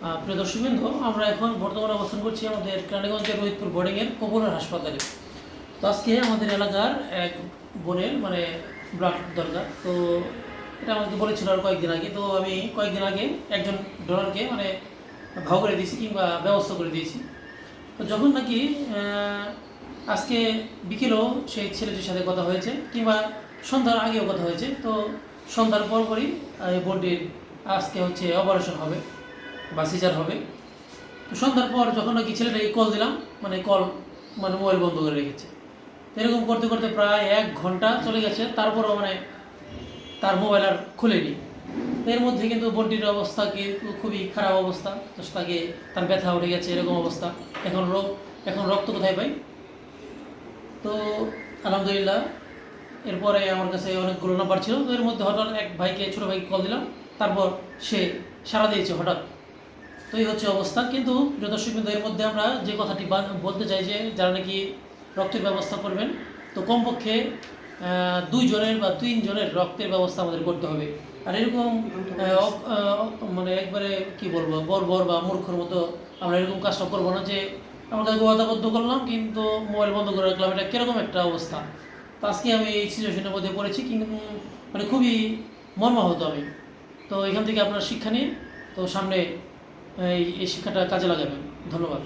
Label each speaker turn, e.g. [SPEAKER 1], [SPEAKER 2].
[SPEAKER 1] প্রিয় দর্শকবৃন্দ আমরা এখন বর্তমানে অবস্থান করছি আমাদের কেরানীগঞ্জের রোহিতপুর বোর্ডিংয়ের কপুরের হাসপাতালে। তো আজকে আমাদের এলাকার এক বোনের মানে ব্লাড দরকার। তো এটা আমাকে বলেছিল আর কয়েকদিন আগে। তো আমি কয়েকদিন আগে একজন ডোনারকে মানে ভাও করে দিয়েছি কিংবা ব্যবস্থা করে দিয়েছি। তো যখন নাকি আজকে বিকেলেও সেই ছেলেটির সাথে কথা হয়েছে কিংবা সন্ধ্যার আগেও কথা হয়েছে, তো সন্ধ্যার পরপরই বোনটির আজকে হচ্ছে অপারেশন হবে। বা সিজার হবে। তো সন্ধ্যার পর যখন নাকি ছেলেটাকে কল দিলাম মানে কল মানে মোবাইল বন্ধ করে রেখেছে। এরকম করতে করতে প্রায় এক ঘণ্টা চলে গেছে, তারপরও মানে তার মোবাইল আর খুলেনি। এর মধ্যে কিন্তু বোনটির অবস্থা কিন্তু খুবই খারাপ অবস্থা তাকে তার ব্যথা উঠে গেছে, এরকম অবস্থা। এখন রোগ, এখন রক্ত কোথায় পাই? তো আলহামদুলিল্লাহ, এরপরে আমার কাছে অনেকগুলো নাম্বার ছিল। তো এর মধ্যে হঠাৎ এক ভাইকে, ছোটো ভাইকে কল দিলাম। তারপর সে সাড়া দিয়েছে হঠাৎ। তো এই হচ্ছে অবস্থা। কিন্তু প্রিয় এর মধ্যে আমরা যে কথাটি বলতে চাই যে যারা নাকি রক্তের ব্যবস্থা করবেন তো কমপক্ষে আহ, দুই জনের বা তিন জনের রক্তের ব্যবস্থা আমাদের করতে হবে। আর এরকম মানে একবারে কি বলব বর্বর বা মূর্খর মতো আমরা এরকম কাজটা করব না যে আমরা তাকে করলাম কিন্তু মোবাইল বন্ধ করে রাখলাম। এটা কীরকম একটা অবস্থা? তো আজকে আমি এই সিচুয়েশনের মধ্যে পড়েছি কিন্তু মানে খুবই মর্মাহত আমি। তো এখান থেকে আপনার শিক্ষা নিয়ে তো সামনে এই শিক্ষাটা কাজে লাগাবেন। ধন্যবাদ।